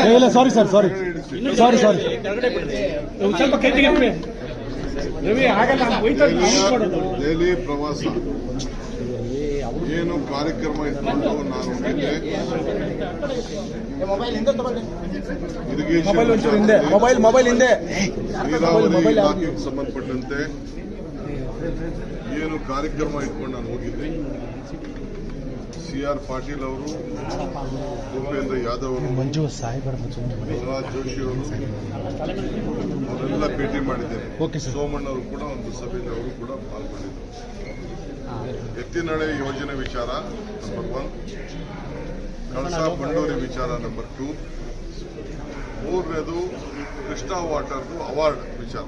ಏ, ಇಲ್ಲ sorry sir sorry ಸಾರಿ ಸಾರಿ ಸ್ವಲ್ಪ ರವಿ ಆಗಲ್ಲ ದೆಹಲಿ ಪ್ರವಾಸ. ಏನು ಕಾರ್ಯಕ್ರಮ ಇಟ್ಕೊಂಡು ನಾನು ಮೊಬೈಲ್ ಮೊಬೈಲ್ ಮೊಬೈಲ್ ಹಿಂದೆ ನೀರಾವರಿ? ಇಲಾಖೆಗೆ ಸಂಬಂಧಪಟ್ಟಂತೆ ಏನು ಕಾರ್ಯಕ್ರಮ ಇಟ್ಕೊಂಡು ನಾನು ಹೋಗಿದ್ದೆ. ಸಿ ಆರ್ ಪಾಟೀಲ್ ಅವರು ಭೂಪೇಂದ್ರ ಯಾದವ್ ಅವರು ಮಂಜು ಪ್ರಹ್ಲಾದ್ ಜೋಶಿ ಅವರು ಅವರೆಲ್ಲ ಭೇಟಿ ಮಾಡಿದ್ದೇನೆ. ಸೋಮಣ್ಣ ಅವರು ಕೂಡ ಒಂದು ಸಭೆಯಲ್ಲಿ ಅವರು ಕೂಡ ಪಾಲ್ಗೊಂಡಿದ್ದರು. ಎತ್ತಿನಳೆ ಯೋಜನೆ ವಿಚಾರ ನಂಬರ್ ಒನ್ ಕಳಸಾ ಬಂಡೂರಿ ವಿಚಾರ ನಂಬರ್ ಟೂ ಮೂರನೇದು ಕೃಷ್ಣ ವಾಟರ್ದು ಅವಾರ್ಡ್ ವಿಚಾರ.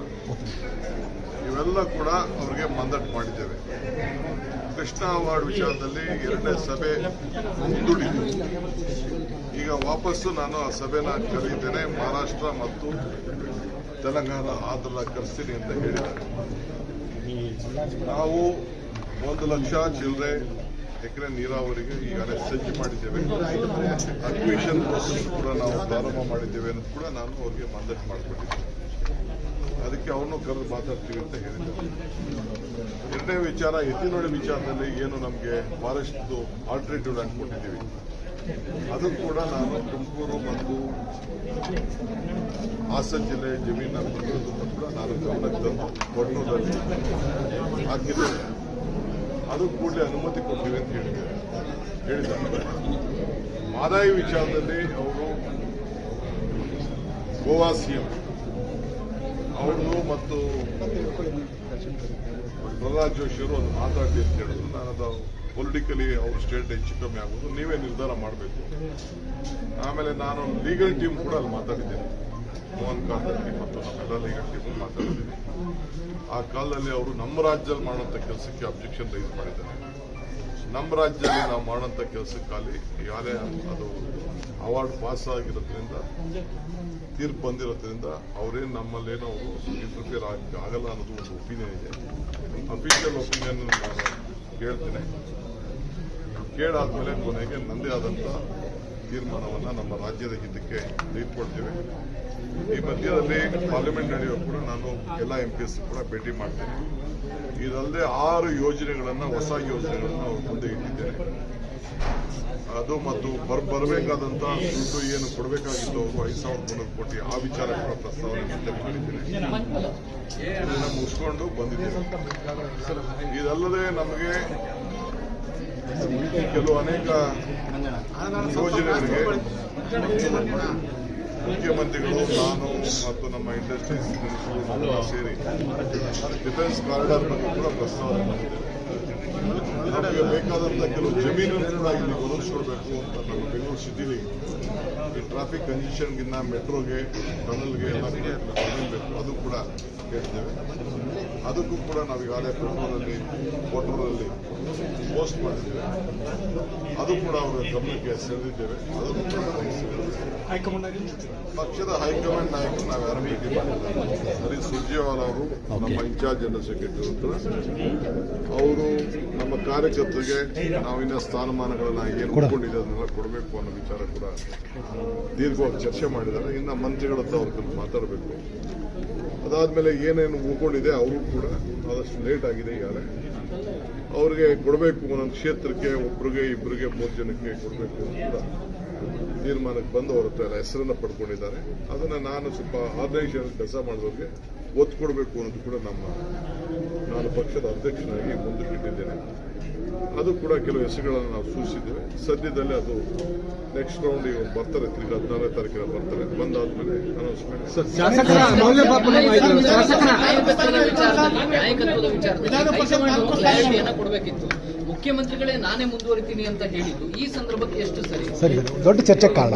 ಇವೆಲ್ಲ ಕೂಡ ಅವರಿಗೆ ಮಂದಟ್ ಮಾಡಿದ್ದೇವೆ. ಕೃಷ್ಣ ಅವಾರ್ಡ್ ವಿಚಾರದಲ್ಲಿ ಎರಡನೇ ಸಭೆ ಮುಂದೂಡಿದ್ದು. ಈಗ ವಾಪಸ್ಸು ನಾನು ಆ ಸಭೆನ ಕರೀತೇನೆ ಮಹಾರಾಷ್ಟ್ರ ಮತ್ತು ತೆಲಂಗಾಣ ಆದರ ಕರೆಸ್ತೀನಿ ಅಂತ ಹೇಳಿದ್ದಾರೆ. ನಾವು ಒಂದು ಲಕ್ಷ ಚಿಲ್ಲರೆ ಎಕರೆ ನೀರಾವರಿಗೆ ಈಗಾಗಲೇ ಸಜ್ಜು ಮಾಡಿದ್ದೇವೆ. ಅಡ್ಮಿಷನ್ ಪ್ರೋಸೆಸ್ ಕೂಡ ನಾವು ಪ್ರಾರಂಭ ಮಾಡಿದ್ದೇವೆ ಅನ್ನೋದು ಕೂಡ ನಾನು ಅವ್ರಿಗೆ ಮಂದಟ್ ಮಾಡಿಕೊಟ್ಟಿದ್ದೆ. ಅದಕ್ಕೆ ಅವನು ಕರೆದು ಮಾತಾಡ್ತೀವಿ ಅಂತ ಹೇಳಿದ್ದಾರೆ ಎರಡನೇ ವಿಚಾರ ಎತ್ತಿನೊಳೆ ವಿಚಾರದಲ್ಲಿ ಏನು ನಮಗೆ ಫಾರೆಸ್ಟ್ದು ಆಲ್ಟರ್ನೇಟಿವ್ ಕೊಟ್ಟಿದ್ದೀವಿ. ಅದು ಕೂಡ ನಾನು ತುಮಕೂರು ಮತ್ತು ಹಾಸನ ಜಿಲ್ಲೆ ಜಮೀನ ಪ್ರಕರಣದಲ್ಲೂ ಕೂಡ ನಾನು ಗಮನಕ್ಕೆ ತಂದು ಕೊಡೋದಲ್ಲಿ ಹಾಕಿದ್ದೇನೆ. ಅದು ಕೂಡಲೇ ಅನುಮತಿ ಕೊಡ್ತೀವಿ ಅಂತ ಹೇಳಿದ್ದಾರೆ. ಹೇಳಿದ್ದಾರೆ. ಆದಾಯ ವಿಚಾರದಲ್ಲಿ ಅವರು ಗೋವಾ ಸಿಎಂ. ಅವರು ಮತ್ತು ಪ್ರಹ್ಲಾದ್ ಜೋಶಿ ಅವರು ಅದು ಮಾತಾಡಿ ಅಂತ ಹೇಳಿದ್ರು. ನಾನು ಅದು ಪೊಲಿಟಿಕಲಿ ಅವ್ರ ಸ್ಟೇಟ್ ಹೆಚ್ಚು ಕಮ್ಮಿ ಆಗೋದು. ನೀವೇ ನಿರ್ಧಾರ ಮಾಡಬೇಕು. ಆಮೇಲೆ ನಾನು ಲೀಗಲ್ ಟೀಮ್ ಕೂಡ ಅಲ್ಲಿ ಮಾತಾಡಿದ್ದೇನೆ. ಮೋಹನ್ ಕಾಲದಲ್ಲಿ ಮತ್ತು ನಮ್ಮೆಲ್ಲ ಲೀಗಲ್ ಮಾತಾಡ್ತೀವಿ ಮಾತಾಡಿದ್ದೀನಿ ಆ ಕಾಲದಲ್ಲಿ ಅವರು ನಮ್ಮ ರಾಜ್ಯದಲ್ಲಿ ಮಾಡುವಂಥ ಕೆಲಸಕ್ಕೆ ಅಬ್ಜೆಕ್ಷನ್ ರೈಸ್ ಮಾಡಿದ್ದಾರೆ. ನಮ್ಮ ರಾಜ್ಯದಲ್ಲಿ ನಾವು ಮಾಡುವಂಥ ಕೆಲಸಕ್ಕಾಗಿ ಯಾರೇ ಅದು ಅವಾರ್ಡ್ ಪಾಸ್ ಆಗಿರೋದ್ರಿಂದ, ತೀರ್ಪು ಬಂದಿರೋದ್ರಿಂದ ಅವರೇನು ನಮ್ಮಲ್ಲೇನೋ ಅವರು ಇಂಟರ್ಫಿಯರ್ ಆಗಲ್ಲ ಅನ್ನೋದು ಒಂದು ಒಪಿನಿಯನ್ ಇದೆ. ಅಫಿಷಿಯಲ್ ಒಪಿನಿಯನ್ ನಾನು ಹೇಳ್ತೇನೆ ಕೇಳಾದ್ಮೇಲೆ ಕೊನೆಗೆ ನಂದೇ ಆದಂಥ ತೀರ್ಮಾನವನ್ನು ನಮ್ಮ ರಾಜ್ಯದ ಹಿತಕ್ಕೆ ತೆಗೆದುಕೊಳ್ತೇವೆ. ಈ ಮಧ್ಯದಲ್ಲಿ ಪಾರ್ಲಿಮೆಂಟ್ ನಡೆಯುವ ಕೂಡ ನಾನು ಎಲ್ಲ ಎಂ ಪಿ ಎಸ್ ಕೂಡ ಭೇಟಿ ಮಾಡ್ತೇನೆ. ಇದಲ್ಲದೆ ಆರು ಯೋಜನೆಗಳನ್ನು, ಹೊಸ ಯೋಜನೆಗಳನ್ನು ಅವ್ರ ಮುಂದೆ ಇಟ್ಟಿದ್ದೇನೆ ಅದು ಮತ್ತು ಬರ್ ಬರಬೇಕಾದಂಥ ದುಡ್ಡು ಏನು ಕೊಡಬೇಕಾಗಿತ್ತು ಐದು ಸಾವಿರದ ಮುನ್ನೂರು ಕೋಟಿ ಆ ವಿಚಾರ ಕೂಡ ಪ್ರಸ್ತಾವನೆ ಮತ್ತೆ ಮಾಡಿದ್ದೇನೆ ಇದನ್ನು ಮುಗಿಸ್ಕೊಂಡು ಬಂದಿದ್ದೇನೆ. ಇದಲ್ಲದೆ ನಮಗೆ ಕೆಲವು ಅನೇಕ ಯೋಜನೆಗಳಿಗೆ ಮುಖ್ಯಮಂತ್ರಿಗಳು ನಾನು ಮತ್ತು ನಮ್ಮ ಇಂಡಸ್ಟ್ರೀಸ್ ಸೇರಿ. ಡಿಫೆನ್ಸ್ ಕಾರಿಡಾರ್ ಬಗ್ಗೆ ಕೂಡ ಪ್ರಸ್ತಾವನೆ ಮಾಡಿದ್ದೇವೆ ನಮಗೆ ಬೇಕಾದಂತಹ ಕೆಲವು ಜಮೀನನ್ನು ಕೂಡ ಇಲ್ಲಿ ಒದಗಿಸ್ಕೊಡ್ಬೇಕು ಅಂತ ನಮ್ಮ ಬೆಂಗಳೂರು ಸಿಟಿಲಿ ಈ ಟ್ರಾಫಿಕ್ ಕಂಜೆಷನ್ಗಿನ್ನ ಮೆಟ್ರೋಗೆ ಟನಲ್ಗೆ ಎಲ್ಲ ಬೇಕು. ಅದು ಕೂಡ ಕೇಳ್ತೇವೆ. ಅದಕ್ಕೂ ಕೂಡ ನಾವು ಈಗಾಗಲೇ ಪೆಟ್ರೋಲಲ್ಲಿ ವಾಟರಲ್ಲಿ ಪೋಸ್ಟ್ ಮಾಡಿದ್ದೇವೆ. ಅದು ಕೂಡ ಅವರ ಗಮನಕ್ಕೆ ಸೆಳೆದಿದ್ದೇವೆ. ಅದನ್ನು ಕೂಡ ಪಕ್ಷದ ಹೈಕಮಾಂಡ್ ನಾಯಕರು ನಾವು ಯಾರು ಭೇಟಿ ಮಾಡಿಲ್ಲ ಸುರ್ಜೇವಾಲ ಅವರು ನಮ್ಮ ಇನ್ಚಾರ್ಜ್ ಜನರಲ್ ಸೆಕ್ರೆಟರಿ ಹತ್ರ. ಅವರು ನಮ್ಮ ಕಾರ್ಯಕರ್ತರಿಗೆ ನಾವಿನ್ನ ಸ್ಥಾನಮಾನಗಳನ್ನ ಏನು ಒಪ್ಕೊಂಡಿದೆ ಅದನ್ನೆಲ್ಲ ಕೊಡಬೇಕು ಅನ್ನೋ ವಿಚಾರ ಕೂಡ ದೀರ್ಘವಾಗಿ ಚರ್ಚೆ ಮಾಡಿದ್ದಾರೆ. ಇನ್ನು ಮಂತ್ರಿಗಳ ಹತ್ರ ಅವ್ರ ಮಾತಾಡಬೇಕು. ಅದಾದ್ಮೇಲೆ ಏನೇನು ಉಳ್ಕೊಂಡಿದೆ ಅವರು ಕೂಡ ಆದಷ್ಟು ಲೇಟ್ ಆಗಿದೆ ಈಗಾಗಲೇ. ಅವ್ರಿಗೆ ಕೊಡಬೇಕು ಒಂದೊಂದು ಕ್ಷೇತ್ರಕ್ಕೆ ಒಬ್ರಿಗೆ ಇಬ್ಬರಿಗೆ ಮೂರು ಜನಕ್ಕೆ ಕೊಡಬೇಕು ಅಂತ ಕೂಡ ತೀರ್ಮಾನಕ್ಕೆ ಬಂದು ಅವರ ಹತ್ರ ಹೆಸರನ್ನ ಪಡ್ಕೊಂಡಿದ್ದಾರೆ. ಅದನ್ನು ನಾನು ಸ್ವಲ್ಪ ಆರ್ಗನೈಸೇಷನ್ ಕೆಲಸ ಮಾಡೋರಿಗೆ ಒತ್ತು ಕೊಡಬೇಕು ಅನ್ನೋದು ಕೂಡ ನಮ್ಮ ನಾನು ಪಕ್ಷದ ಅಧ್ಯಕ್ಷನಾಗಿ ಮುಂದಕ್ಕಿಟ್ಟಿದ್ದೇನೆ ಅದು ಕೂಡ ಕೆಲವು ಹೆಸರುಗಳನ್ನು ನಾವು ಸೂಚಿಸಿದ್ದೇವೆ. ಸದ್ಯದಲ್ಲೇ ಅದು ನೆಕ್ಸ್ಟ್ ರೌಂಡ್ ಈಗ ಬರ್ತಾರೆ ತಿರ್ಗಿ ಹದಿನಾರನೇ ತಾರೀಕಿನ ಬರ್ತಾರೆ. ಬಂದಾದ್ಮೇಲೆ ಅನೌನ್ಸ್ಮೆಂಟ್ ಮುಖ್ಯಮಂತ್ರಿಗಳೇ ನಾನೇ ಮುಂದುವರಿತೀನಿ ಅಂತ ಹೇಳಿದ್ದು ಈ ಸಂದರ್ಭಕ್ಕೆ ಎಷ್ಟು ಸರಿ? ಸರಿ ದೊಡ್ಡ ಚರ್ಚೆ ಕಾರಣ.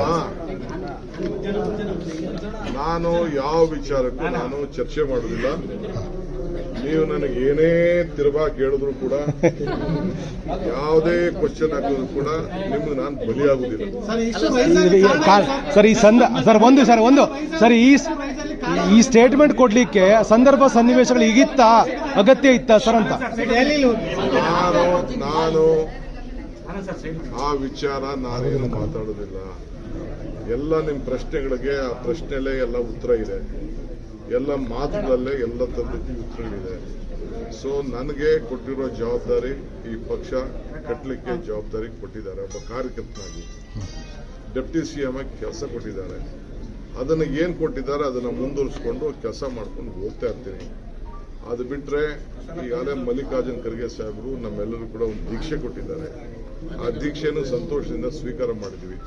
ನಾನು ಯಾವ ವಿಚಾರಕ್ಕೂ ನಾನು ಚರ್ಚೆ ಮಾಡೋದಿಲ್ಲ ನೀವು ನನಗೆ ಏನೇ ತಿರುಬಾ ಕೇಳಿದ್ರು ಕೂಡ ಯಾವುದೇ ಕ್ವಶನ್ ಹಾಕಿದ್ರು ಕೂಡ ನಿಮ್ಗೆ ನಾನು ಬಲಿಯಾಗುವುದಿಲ್ಲ. ಸರ್ ಈ ಸಂದ ಸರ್ ಒಂದು ಸರ್ ಒಂದು. ಸರ್ ಈ ಈ ಸ್ಟೇಟ್ಮೆಂಟ್ ಕೊಡ್ಲಿಕ್ಕೆ ಸಂದರ್ಭ ಸನ್ನಿವೇಶಗಳು ಈಗಿತ್ತಾ ಅಗತ್ಯ ಇತ್ತ ಸರ್ ಅಂತ? ನಾನು ನಾನು ಆ ವಿಚಾರ ನಾನೇನು ಮಾತಾಡೋದಿಲ್ಲ ಎಲ್ಲ ನಿಮ್ಮ ಪ್ರಶ್ನೆಗಳಿಗೆ ಆ ಪ್ರಶ್ನೆಲೇ ಎಲ್ಲ ಉತ್ತರ ಇದೆ. ಎಲ್ಲ ಮಾತುಗಳಲ್ಲೇ ಎಲ್ಲ ತರಬೇತಿ ಉತ್ತರಗಳಿದೆ. ಸೊ ನನಗೆ ಕೊಟ್ಟಿರೋ ಜವಾಬ್ದಾರಿ ಈ ಪಕ್ಷ ಕಟ್ಟಲಿಕ್ಕೆ ಜವಾಬ್ದಾರಿ ಕೊಟ್ಟಿದ್ದಾರೆ. ಒಬ್ಬ ಕಾರ್ಯಕರ್ತನಾಗಿ. ಡೆಪ್ಟಿ ಸಿ ಎಂ ಆಗಿ ಕೆಲಸ ಕೊಟ್ಟಿದ್ದಾರೆ. ಅದನ್ನು ಏನು ಕೊಟ್ಟಿದ್ದಾರೆ ಅದನ್ನು ಮುಂದುವರಿಸ್ಕೊಂಡು ಕೆಲಸ ಮಾಡ್ಕೊಂಡು ಹೋಗ್ತಾ ಇರ್ತೀನಿ. ಅದು ಬಿಟ್ಟರೆ ಈಗಾಗಲೇ ಮಲ್ಲಿಕಾರ್ಜುನ್ ಖರ್ಗೆ ಸಾಹೇಬರು ನಮ್ಮೆಲ್ಲರೂ ಕೂಡ ಒಂದು ದೀಕ್ಷೆ ಕೊಟ್ಟಿದ್ದಾರೆ. ಆ ದೀಕ್ಷೆಯನ್ನು ಸಂತೋಷದಿಂದ ಸ್ವೀಕಾರ ಮಾಡಿದ್ವಿ.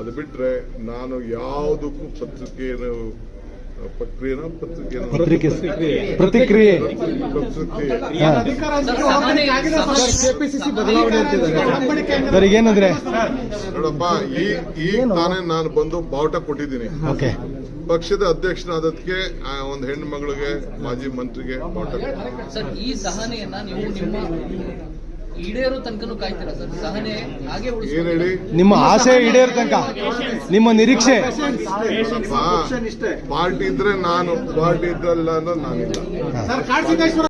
ಅದು ಬಿಟ್ಟರೆ ನಾನು ಯಾವುದಕ್ಕೂ ಪತ್ರಿಕೆಯನ್ನು ಪ್ರಕ್ರಿಯೆ ಪತ್ರಿಕೆ ಪ್ರತಿಕ್ರಿಯೆ. ಪತ್ರಿಕೆ. ಏನಂದ್ರೆ? ನೋಡಪ್ಪ ಈ ಈಗ ತಾನೇ ನಾನು ಬಂದು ಬಾವುಟ ಕೊಟ್ಟಿದ್ದೀನಿ. ಓಕೆ. ಪಕ್ಷದ ಅಧ್ಯಕ್ಷನಾದದಕ್ಕೆ ಆ ಒಂದು ಹೆಣ್ಣು ಮಗಳಿಗೆ ಮಾಜಿ ಮಂತ್ರಿಗೆ ಬಾವುಟ ನಿಮ್ಮ ಈಡೇರೋ ತನಕನೂ ಕಾಯ್ತೀರಾ ಸರ್. ಸಹನೆ ಹಾಗೆ ಏನ್ ಹೇಳಿ? ನಿಮ್ಮ ಆಸೆ ಈಡೇರ ತನಕ. ನಿಮ್ಮ ನಿರೀಕ್ಷೆ. ಪಾರ್ಟಿ ಇದ್ರೆ ನಾನು ಪಾರ್ಟಿ ಇದ್ದಲ್ಲ ಅಂದ್ರೆ ನಾನಿಲ್ಲ.